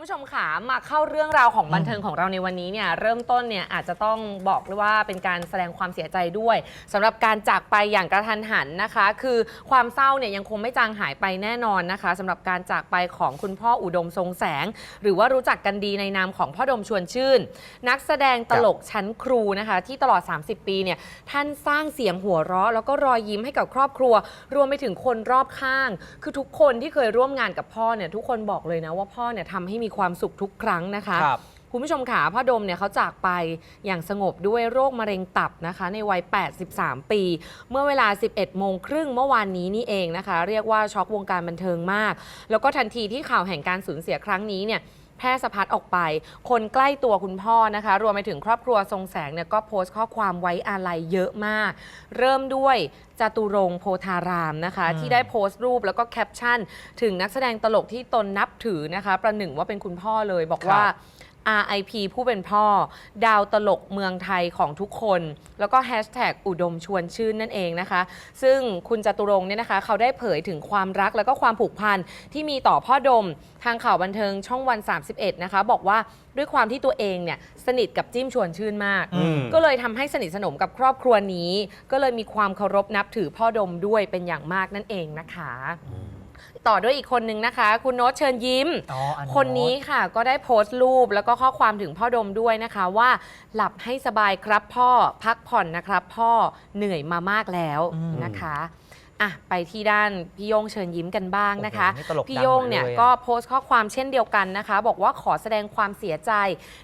คุณผู้ชมขามาเข้าเรื่องราวของบันเทิงของเราในวันนี้เนี่ยเริ่มต้นเนี่ยอาจจะต้องบอกเลยว่าเป็นการแสดงความเสียใจด้วยสำหรับการจากไปอย่างกระทันหันนะคะ คือความเศร้าเนี่ยยังคงไม่จางหายไปแน่นอนนะคะสำหรับการจากไปของคุณพ่ออุดมทรงแสง หรือว่ารู้จักกันดีในนามของพ่อดมชวนชื่น นักแสดงตลกชั้นครูนะคะ ที่ตลอด 30 ปีเนี่ยท่านสร้างเสียงหัวเราะ แล้วก็รอยยิ้มให้กับครอบครัว รวมไปถึงคนรอบข้าง คือทุกคนที่เคยร่วมงานกับพ่อเนี่ยทุกคนบอกเลยนะว่าพ่อเนี่ยทำให้มีความสุขทุกครั้งนะคะ ครับคุณผู้ชมขาพ่อดมเนี่ยเขาจากไปอย่างสงบด้วยโรคมะเร็งตับนะคะ ในวัย 83 ปี เมื่อเวลา 11 โมงครึ่งเมื่อวานนี้นี่เองนะคะ เรียกว่าช็อกวงการบันเทิงมาก แล้วก็ทันทีที่ข่าวแห่งการสูญเสียครั้งนี้เนี่ย แพร่สะพัดออกไป คนใกล้ตัวคุณพ่อนะคะ รวมไปถึงครอบครัวทรงแสงเนี่ยก็โพสต์ข้อความไว้อาลัยเยอะมาก เริ่มด้วยจตุรงค์โพธารามนะคะอืมที่ได้โพสต์รูปแล้วก็แคปชั่น ถึงนักแสดงตลกที่ตนนับถือนะคะ ประหนึ่งว่าเป็นคุณพ่อเลยบอกว่า RIP ผู้เป็นพ่อ ดาวตลกเมืองไทยของทุกคน แล้วก็แฮชแท็กอุดมชวนชื่นนั่นเองนะคะ ซึ่งคุณจตุรงค์เนี่ยนะคะ เขาได้เผยถึงความรักแล้วก็ความผูกพันที่มีต่อพ่อดมทางข่าวบันเทิงช่องวัน 31 นะคะ บอกว่าด้วยความที่ตัวเองเนี่ยสนิทกับจิ้มชวนชื่นมาก อืม ก็เลยทำให้สนิทสนมกับครอบครัวนี้ ก็เลยมีความเคารพนับถือพ่อดมด้วยเป็นอย่างมากนั่นเองนะคะ ต่อด้วยอีกคนนึงนะคะ คุณโน้ตเชิญยิ้ม อ๋ออัคนนี้ค่ะก็ได้โพสต์รูปแล้วก็ข้อความถึงพ่อดมด้วยนะคะว่า หลับให้สบายครับพ่อพักผ่อนนะครับพ่อเหนื่อยมามากแล้วอืมนะคะอะไปที่ด้านพี่โยงเชิญยิ้มกันบ้างนะคะ โอ้โหนี่ตลกดังพี่โยงเนี่ยหมดเลยอะ ก็โพสต์ข้อความเช่นเดียวกันนะคะ บอกว่าขอแสดงความเสียใจ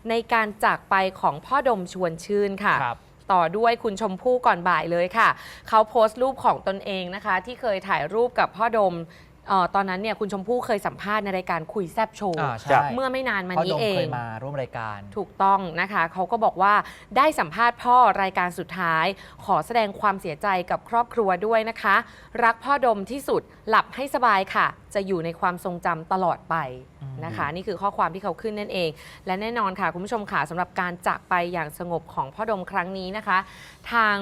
ในการจากไปของพ่อดมชวนชื่นค่ะ ครับ ต่อด้วยคุณชมพู่ก่อนบ่ายเลยค่ะ เขาโพสต์รูปของตนเองนะคะ ที่เคยถ่ายรูปกับพ่อดม เออตอนนั้นเนี่ยคุณชมพู่เคยสัมภาษณ์ในรายการคุยแซบโชว์ อ่าใช่ครับเมื่อไม่นานมาพ่อนี้ดมเอเคง ยมาร่วมรายการ ถูกต้องนะคะเขาก็บอกว่าได้สัมภาษณ์พ่อรายการสุดท้าย ขอแสดงความเสียใจกับครอบครัวด้วยนะคะ รักพ่อดมที่สุดหลับให้สบายค่ะ จะอยู่ในความทรงจำตลอดไปอืมนะคะ นี่คือข้อความที่เขาขึ้นนั่นเอง และแน่นอนค่ะ คุณผู้ชมค่ะสำหรับการจากไปอย่างสงบของพ่อดมครั้งนี้นะคะ ทาง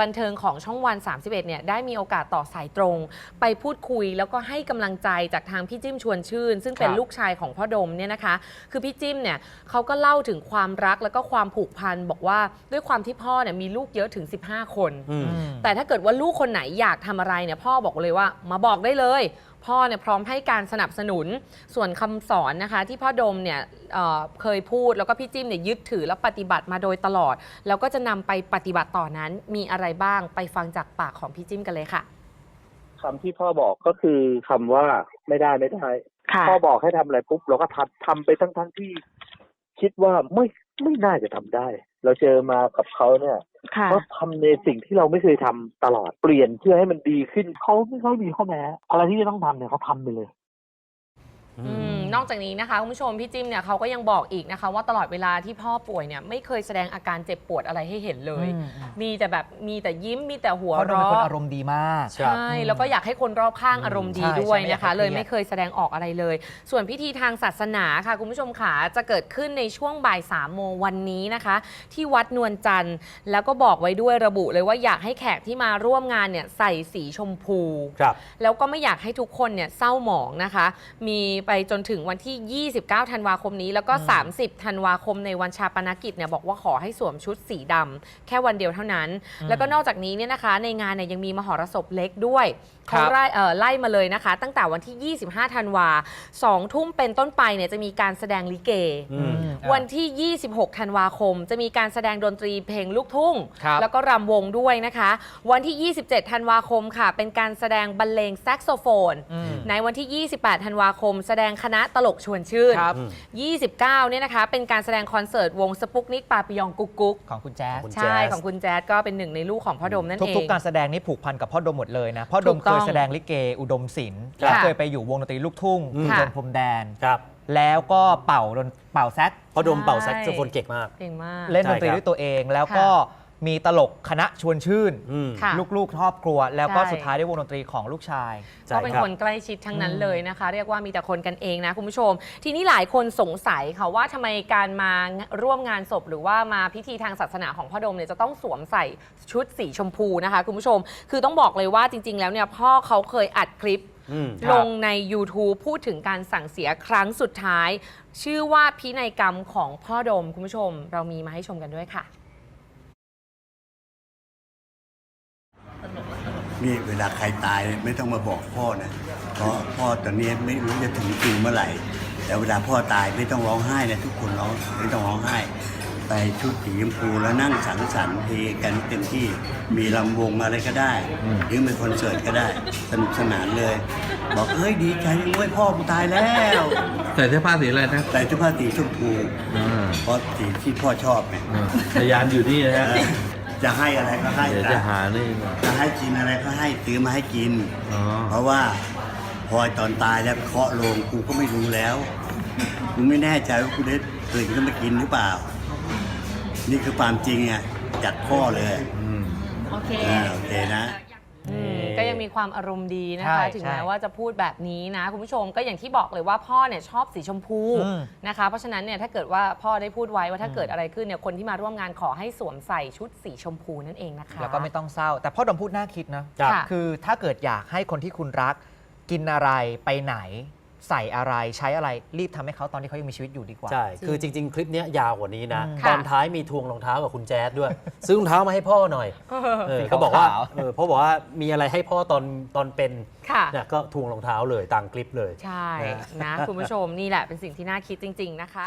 บันเทิงของช่องวัน 31เนี่ยได้มีโอกาสต่อสายตรง ไปพูดคุยแล้วก็ให้กำลังใจจากทางพี่จิ้มชวนชื่น ซึ่งเป็นครับ ลูกชายของพ่อดมเนี่ยนะคะ คือพี่จิ้มเนี่ยเขาก็เล่าถึงความรักแล้วก็ความผูกพันบอกว่าด้วยความที่พ่อเนี่ยมีลูกเยอะถึง 15 คน อืมอืมแต่ถ้าเกิดว่าลูกคนไหนอยากทำอะไรเนี่ยพ่อบอกเลยว่ามาบอกได้เลยพ่อเนี่ยพร้อมให้การสนับสนุนส่วนคำสอนนะคะ ที่พ่อดมเนี่ยเอ่อเคยพูดแล้วก็พี่จิ้มเนี่ยยึดถือและปฏิบัติมาโดยตลอด แล้วก็จะนำไปปฏิบัติต่อนั้นมีอะไรบ้างไปฟังจากปากของพี่จิ้มกันเลยค่ะ คำที่พ่อบอกก็คือคำว่าไม่ได้ไม่ได้ ค่ะ พ่อบอกให้ทำอะไรปุ๊บเราก็ทำทำไปทั้งทั้งๆที่ คิดว่าไม่ไม่น่าจะทำได้ เราเจอมากับเขาเนี่ยค่ะเขาทำในสิ่งที่เราไม่เคยทำตลอดเปลี่ยนเพื่อให้มันดีขึ้นเขาไม่ค่อยมีข้อแม้อะไรที่จะต้องทำเนี่ยเขาทำไปเลย อืมนอกจากนี้นะคะคุณผู้ชมพี่จิ้มเนี่ยเขาก็ยังบอกอีกนะคะ ว่าตลอดเวลาที่พ่อป่วยเนี่ยไม่เคยแสดงอาการเจ็บปวดอะไรให้เห็นเลย อืมอืมมีแต่แบบมีแต่ยิ้มมีแต่หัวพ่อดมเป็นคนเราะอารมณ์ดีมากครับใช่ แล้วก็อยากให้คนรอบข้างอารมณ์ดีใช่ด้วยใช่ไม่อยากนะคะให้เครียด เลยไม่เคยแสดงออกอะไรเลย ส่วนพิธีทางศาสนาค่ะ คุณผู้ชมขาจะเกิดขึ้นในช่วงบ่ายสามโมงวันนี้นะคะ ที่วัดนวลจันทร์แล้วก็บอกไว้ด้วยระบุเลยว่าอยากให้แขกที่มาร่วมงานเนี่ยใส่สีชมพู ครับ แล้วก็ไม่อยากให้ทุกคนเนี่ยเศร้าหมองนะคะ มีไปจนถึงวันที่ 29 ธันวาคมนี้ แล้วก็อืม30 ธันวาคมในวันชาปนกิจเนี่ยบอกว่าขอให้สวมชุดสีดำแค่วันเดียวเท่านั้นอืมแล้วก็นอกจากนี้เนี่ยนะคะในงานเนี่ยยังมีมหรสพเล็กด้วยครัเขาบไล่เอ่อไล่มาเลยนะคะ ตั้งแต่วันที่ 25 ธันวา2ทุ่มเป็นต้นไปเนี่ยจะมีการแสดงลิเกอืมวันที่ 26 ธันวาคม จะมีการแสดงดนตรีเพลงลูกทุ่งครับแล้วก็รำวงด้วยนะคะ วันที่ 27 ธันวาคมค่ะ เป็นการแสดงบรรเลงแซกโซโฟนอืมในวันที่ 28 ธันวาคมแสดงคณะตลกชวนชื่น ครับอืม29 เนี่ยนะคะ เป็นการแสดงคอนเสิร์ตวงสปุกนิกปาปิยองกุ๊กกุ๊กของคุณแจ๊สคุณใช่ของคุณแจ๊ดก็เป็นหนึ่งในลูกของพ่อดมนั่นเองทุกๆการแสดงนี่ผูกพันกับพ่อดมหมดเลยนะ พ่อดถูมกต้เคองยแสดงลิเกอุดมศิลป์ค่ะและเคยไปอยู่วงดนตรีลูกทุ่งอืมคุณเดินพรมแดน ครับแล้วก็เป่าดนเป่าแซกเพราะดมเป่าใช่แซกโซโฟนเก่งมาก เก่งมาก เล่นดนตรีใช่ครับ ด้วยตัวเอง แล้วก็ มีตลกคณะชวนชื่น อืม ค่ะ ลูกๆครอบครัว แล้วก็ใช่ สุดท้ายด้วยวงดนตรีของลูกชาย ใช่ก็เป็นครับ คนใกล้ชิดทั้งนั้นอืมเลยนะคะ เรียกว่ามีแต่คนกันเองนะคุณผู้ชม ทีนี้หลายคนสงสัยค่ะว่าทำไมการมาร่วมงานศพหรือว่ามาพิธีทางศาสนาของพ่อดมเนี่ยจะต้องสวมใส่ชุดสีชมพูนะคะ คุณผู้ชม คือต้องบอกเลยว่าจริง ๆ แล้วเนี่ยพ่อเขาเคยอัดคลิป อืม ลงใน YouTube พูดถึงการสั่งเสียครั้งสุดท้าย ชื่อว่าพินัยกรรมของพ่อดมคุณผู้ชม เรามีมาให้ชมกันด้วยค่ะ นี่เวลาใครตายไม่ต้องมาบอกพ่อนะเพราะพ่อตอนนี้ไม่รู้จะถึงจริงเมื่อไหร่ แต่เวลาพ่อตายไม่ต้องร้องไห้นะทุกคนร้องไม่ต้องร้องไห้ ไปชุดสีชมพูแล้วนั่งสังสรรค์เพลงกันเต็มที่มีลำวงอะไรก็ได้หรือเป็นคอนเสิร์ตก็ได้สนุกสนานเลย บอกเอ้ยดีใจจังเว้ยพ่อกูตายแล้วใส่เสื้อผ้าสีอะไรนะใส่เสื้อผ้าสีชมพูอ่าเพราะสีที่พ่อชอบไงอ่าพยานอยู่นี่นะฮะเออ จะให้อะไรก็ให้เดี๋ยวจะหานี่มาจะให้กินอะไรก็ให้ซื้อมาให้กิน อ๋อเพราะว่าพอตอนตายแล้วเคาะโลงกูก็ไม่รู้แล้วกูไม่แน่ใจว่ากูได้ตื่นขึ้นมากินหรือเปล่า นี่คือความจริงอะจากพ่อเลย อืม โอเค อ่าโอเคนะอืม ก็ยังมีความอารมณ์ดีนะใช่คะถึงแม้ใช่ว่าจะพูดแบบนี้นะ คุณผู้ชมก็อย่างที่บอกเลยว่าพ่อเนี่ยชอบสีชมพูอืมนะคะ เพราะฉะนั้นเนี่ยถ้าเกิดว่าพ่อได้พูดไว้ว่าถ้าเกิดอะไรขึ้นเนี่ยคนที่มาร่วมงานขอให้สวมใส่ชุดสีชมพูนั่นเองนะคะ แล้วก็ไม่ต้องเศร้า แต่พ่อดมพูดน่าคิดนะครับคือถ้าเกิดอยากให้คนที่คุณรักกินอะไรไปไหน ใส่อะไรใช้อะไรรีบทำให้เขาตอนที่เขายังมีชีวิตอยู่ดีกว่า ใช่ คือจริง ๆ คลิปเนี้ยยาวกว่านี้นะอืมตอนท้ายมีทวงรองเท้ากับคุณแจ๊ดด้วย ซื้อรองเท้ามาให้พ่อหน่อยเออสีเขาบอกว่าขาวๆเออพ่อบอกว่ามีอะไรให้พ่อตอนตอนเป็นค่ะ เนี่ยก็ทวงรองเท้าเลยตามคลิปเลย ใช่นะนะ คุณผู้ชมนี่แหละเป็นสิ่งที่น่าคิดจริง ๆ นะคะ